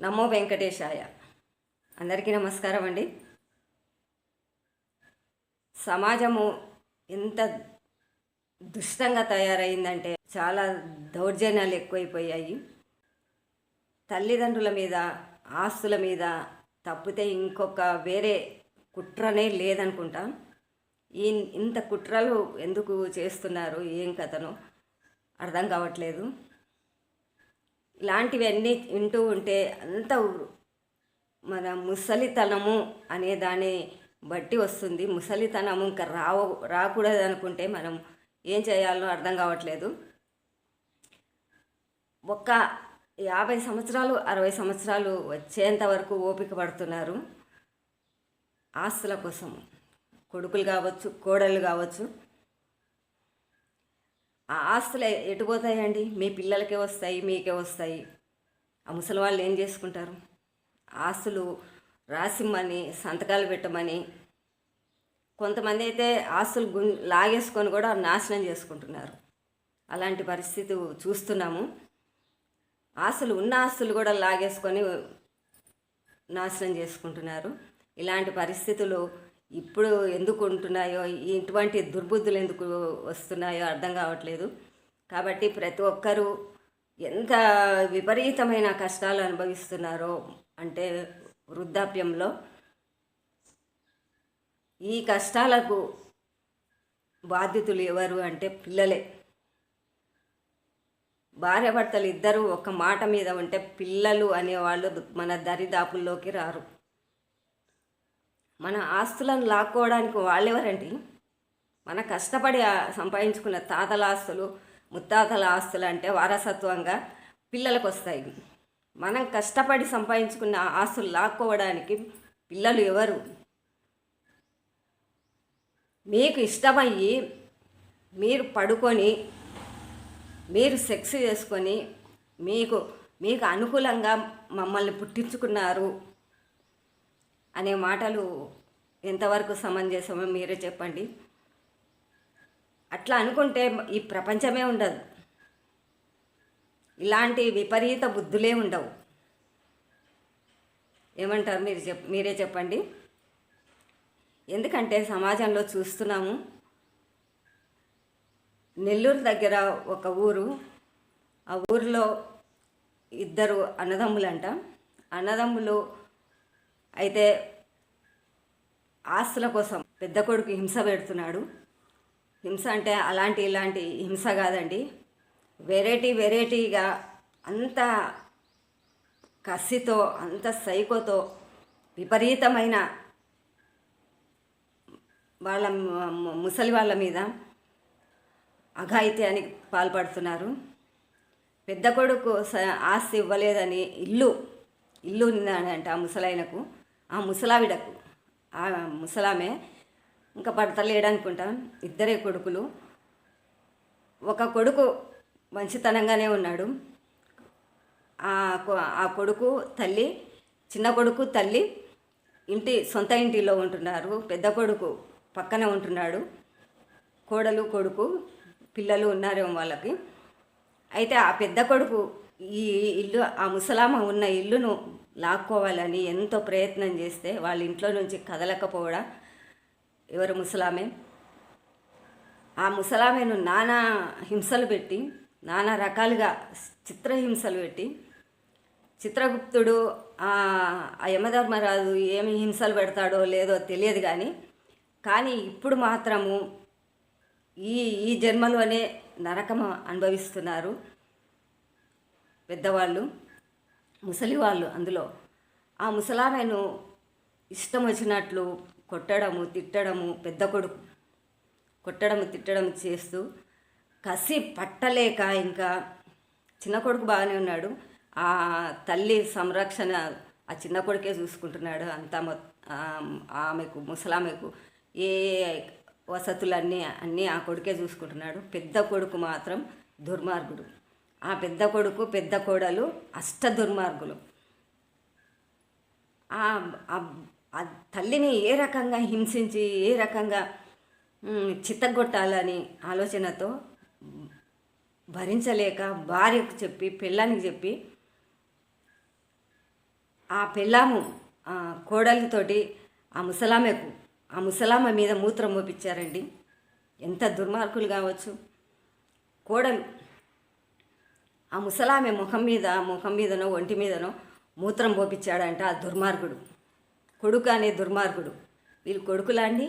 నమో వెంకటేశాయ. అందరికీ నమస్కారం అండి. సమాజము ఎంత దుష్టంగా తయారైందంటే చాలా దౌర్జన్యాలు ఎక్కువైపోయాయి. తల్లిదండ్రుల మీద ఆస్తుల మీద తప్పితే ఇంకొక వేరే కుట్రనే లేదనుకుంటా. ఈ ఇంత కుట్రలు ఎందుకు చేస్తున్నారు? ఏం కథను అర్థం కావట్లేదు. ఇలాంటివన్నీ వింటూ ఉంటే అంత మన ముసలితనము అనే దాన్ని బట్టి వస్తుంది. ముసలితనము ఇంకా రావ రాకూడదు అనుకుంటే మనం ఏం చేయాలో అర్థం కావట్లేదు. ఒక్క యాభై సంవత్సరాలు అరవై సంవత్సరాలు వచ్చేంత వరకు ఓపిక పడుతున్నారు. ఆస్తుల కోసం కొడుకులు కావచ్చు కోడళ్ళు కావచ్చు. ఆ ఆస్తులు ఎటు పోతాయండి? మీ పిల్లలకే వస్తాయి మీకే వస్తాయి. ఆ ముసలి వాళ్ళు ఏం చేసుకుంటారు? ఆస్తులు రాసిమ్మని సంతకాలు పెట్టమని కొంతమంది అయితే ఆస్తులు గు లాగేసుకొని కూడా నాశనం చేసుకుంటున్నారు. అలాంటి పరిస్థితి చూస్తున్నాము. ఆస్తులు ఉన్న ఆస్తులు కూడా లాగేసుకొని నాశనం చేసుకుంటున్నారు. ఇలాంటి పరిస్థితులు ఇప్పుడు ఎందుకు ఉంటున్నాయో ఇటువంటి దుర్బుద్ధులు ఎందుకు వస్తున్నాయో అర్థం కావట్లేదు. కాబట్టి ప్రతి ఒక్కరూ ఎంత విపరీతమైన కష్టాలు అనుభవిస్తున్నారో అంటే వృద్ధాప్యంలో ఈ కష్టాలకు బాధ్యతలు ఎవరు అంటే పిల్లలే. భార్యాభర్తలు ఇద్దరు ఒక మాట మీద ఉంటే పిల్లలు అనేవాళ్ళు మన దరిదాపుల్లోకి రారు. మన ఆస్తులను లాక్కోవడానికి వాళ్ళెవరండి? మన కష్టపడి సంపాదించుకున్న తాతల ఆస్తులు ముత్తాతల ఆస్తులు అంటే వారసత్వంగా పిల్లలకు వస్తాయి మనం కష్టపడి సంపాదించుకున్న ఆస్తులు లాక్కోవడానికి పిల్లలు ఎవరు? మీకు ఇష్టమయ్యి మీరు పడుకొని మీరు సెక్స్ చేసుకొని మీకు మీకు అనుకూలంగా మమ్మల్ని పుట్టించుకున్నారు. అనే మాటలు ఎంతవరకు సమంజసమో మీరే చెప్పండి. అట్లా అనుకుంటే ఈ ప్రపంచమే ఉండదు. ఇలాంటి విపరీత బుద్ధులే ఉండవు. ఏమంటారు మీరు చెప్ మీరే చెప్పండి. ఎందుకంటే సమాజంలో చూస్తున్నాము నెల్లూరు దగ్గర ఒక ఊరు ఆ ఊరిలో ఇద్దరు అన్నదమ్ములంట. అన్నదమ్ములు అయితే ఆస్తుల కోసం పెద్ద కొడుకు హింస పెడుతున్నాడు. హింస అంటే అలాంటి ఇలాంటి హింస కాదండి. వెరైటీ వెరైటీగా అంత కసితో అంత సైకోతో విపరీతమైన వాళ్ళ ముసలి వాళ్ళ మీద అఘాయిత్యానికి పాల్పడుతున్నారు. పెద్ద కొడుకు స- ఆస్తి ఇవ్వలేదని ఇల్లు ఇల్లు ఉందంట ఆ ముసలాయనకు. ఆ ముసలావిడకు. ఆ ముసలామె ఇంకా భర్తలేడు లేడనుకుంటా ఇద్దరే కొడుకులు. ఒక కొడుకు మంచితనంగానే ఉన్నాడు. ఆ కొ- ఆ కొడుకు తల్లి చిన్న కొడుకు తల్లి ఇంటి సొంత ఇంటిలో ఉంటున్నారు. పెద్ద కొడుకు పక్కన ఉంటున్నాడు. కోడలు కొడుకు పిల్లలు ఉన్నారేమో వాళ్ళకి. అయితే ఆ పెద్ద కొడుకు ఈ ఇల్లు ఆ ముసలామ ఉన్న ఇల్లును లాక్కోవాలని ఎంతో ప్రయత్నం చేస్తే వాళ్ళ ఇంట్లో నుంచి కదలకపోవడా ఎవరు ముసలామె? ఆ ముసలామెను నానా హింసలు పెట్టి నానా రకాలుగా చిత్రహింసలు పెట్టి చిత్రగుప్తుడు ఆ యమధర్మరాజు ఏమి హింసలు పెడతాడో లేదో తెలియదు కానీ కానీ ఇప్పుడు మాత్రము ఈ ఈ జన్మలోనే నరకం అనుభవిస్తున్నారు పెద్దవాళ్ళు. ముసలి వాళ్ళు అందులో. ఆ ముసలామెను ఇష్టం వచ్చినట్లు కొట్టడము తిట్టడము పెద్ద కొడుకు కొట్టడము తిట్టడము చేస్తూ కసి పట్టలేక ఇంకా చిన్న కొడుకు బాగానే ఉన్నాడు. ఆ తల్లి సంరక్షణ ఆ చిన్న కొడుకే చూసుకుంటున్నాడు. అంతా ఆమెకు ముసలామెకు ఏ వసతులన్నీ అన్నీ ఆ కొడుకే చూసుకుంటున్నాడు. పెద్ద కొడుకు మాత్రం దుర్మార్గుడు. ఆ పెద్ద కొడుకు పెద్ద కోడలు అష్ట దుర్మార్గులు. ఆ తల్లిని ఏ రకంగా హింసించి ఏ రకంగా చిత్తగొట్టాలని ఆలోచనతో భరించలేక భార్యకు చెప్పి పిల్లానికి చెప్పి ఆ పెళ్ళాము ఆ కోడలితోటి ఆ ముసలామెకు ఆ ముసలామ మీద మూత్రం మోపించారండి. ఎంత దుర్మార్గులు కావచ్చు. కోడలు ఆ ముసలామె ముఖం మీద ముఖం మీదనో ఒంటి మీదనో మూత్రం పోపించాడంట ఆ దుర్మార్గుడు. కొడుకు అనే దుర్మార్గుడు. వీళ్ళు కొడుకులా అండి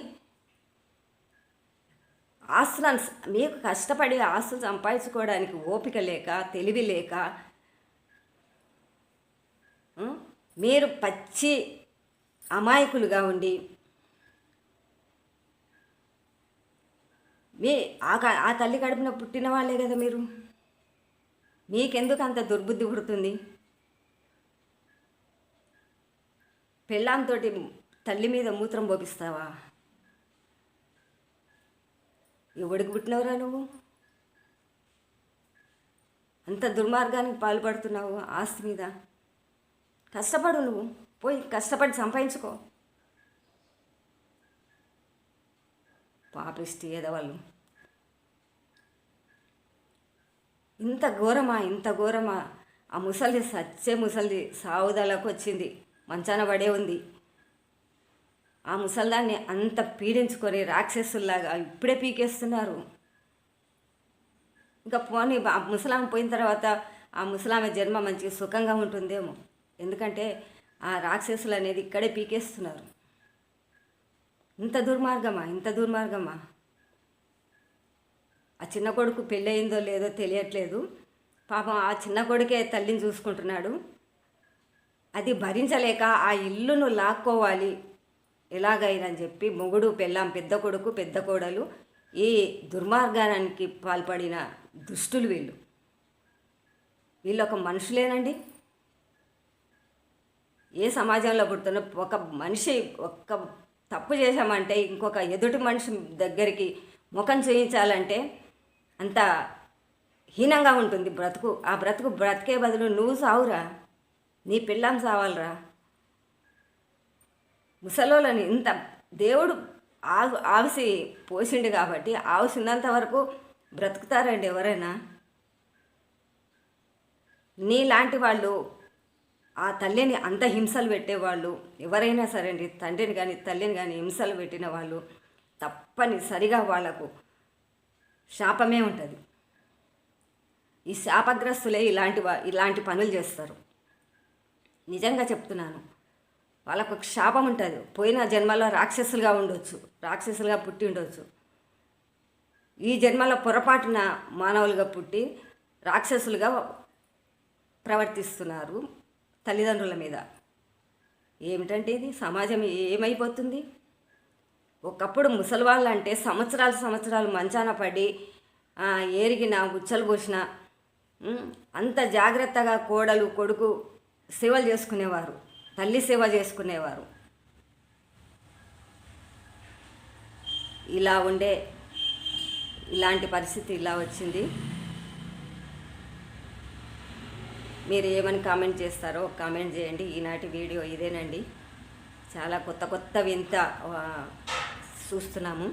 ఆస్తులను మీకు కష్టపడి ఆస్తులు సంపాదించుకోవడానికి ఓపిక లేక తెలివి లేక మీరు పచ్చి అమాయకులుగా ఉండి మీ ఆ ఆ తల్లి కడుపున పుట్టిన వాళ్ళే కదా మీరు? నీకెందుకు అంత దుర్బుద్ధి పుడుతుంది? పెళ్ళాంతోటి తల్లి మీద మూత్రం పోపిస్తావా? ఎవడికి పుట్టినవరా నువ్వు? అంత దుర్మార్గానికి పాల్పడుతున్నావు ఆస్తి మీద. కష్టపడు నువ్వు. పోయి కష్టపడి సంపాదించుకో. పాపిష్టి ఏదవాళ్ళు ఇంత ఘోరమా ఇంత ఘోరమా? ఆ ముసలి సచ్చే ముసలిది సావుదలకు వచ్చింది మంచాన పడే ఉంది. ఆ ముసల్దాన్ని అంత పీడించుకొని రాక్షసుల్లాగా ఇప్పుడే పీకేస్తున్నారు. ఇంకా పోనీ ఆ ముసలామె పోయిన తర్వాత ఆ ముసలామె జన్మ మంచిగా సుఖంగా ఉంటుందేమో. ఎందుకంటే ఆ రాక్షసులు అనేది ఇక్కడే పీకేస్తున్నారు. ఇంత దుర్మార్గమా ఇంత దుర్మార్గమా? ఆ చిన్న కొడుకు పెళ్ళయిందో లేదో తెలియట్లేదు. పాపం ఆ చిన్న కొడుకే తల్లిని చూసుకుంటున్నాడు. అది భరించలేక ఆ ఇల్లును లాక్కోవాలి. ఎలాగైనా చెప్పి మొగుడు పెళ్ళాం పెద్ద కొడుకు పెద్ద కోడలు ఈ దుర్మార్గానికి పాల్పడిన దుష్టులు వీళ్ళు. వీళ్ళు ఒక మనుషులేనండి. ఏ సమాజంలో పుడుతున్న ఒక మనిషి ఒక్క తప్పు చేశామంటే ఇంకొక ఎదుటి మనిషి దగ్గరికి ముఖం చూయించాలంటే అంత హీనంగా ఉంటుంది బ్రతుకు. ఆ బ్రతుకు బ్రతికే బదులు నువ్వు సావురా. నీ పిల్లం సావాలరా. ముసలోళ్ళని ఇంత దేవుడు ఆవు ఆవిసి పోసిండు కాబట్టి ఆవిసి ఉన్నంత వరకు బ్రతుకుతారండి ఎవరైనా. నీలాంటి వాళ్ళు ఆ తల్లిని అంత హింసలు పెట్టేవాళ్ళు ఎవరైనా సరే అండి తండ్రిని కానీ తల్లిని కానీ హింసలు పెట్టిన వాళ్ళు తప్పనిసరిగా వాళ్ళకు శాపమే ఉంటుంది. ఈ శాపగ్రస్తులే ఇలాంటి ఇలాంటి పనులు చేస్తారు. నిజంగా చెప్తున్నాను. వాళ్ళకు ఒక శాపం ఉంటుంది. పోయిన జన్మలో రాక్షసులుగా ఉండొచ్చు. రాక్షసులుగా పుట్టి ఉండొచ్చు. ఈ జన్మలో పొరపాటున మానవులుగా పుట్టి రాక్షసులుగా ప్రవర్తిస్తున్నారు తల్లిదండ్రుల మీద. ఏమిటంటే ఇది? సమాజం ఏమైపోతుంది? ఒకప్పుడు ముసలివాళ్ళు అంటే సంవత్సరాలు సంవత్సరాలు మంచాన పడి ఎరిగిన ఏరిగిన ఉచ్చలు పోసిన అంత జాగ్రత్తగా కోడలు కొడుకు సేవలు చేసుకునేవారు తల్లి సేవ చేసుకునేవారు. ఇలా ఉండే ఇలాంటి పరిస్థితి ఇలా వచ్చింది. మీరు ఏమని కామెంట్ చేస్తారో కామెంట్ చేయండి. ఈనాటి వీడియో ఇదేనండి. చాలా కొత్త కొత్త వింత చూస్తున్నాము.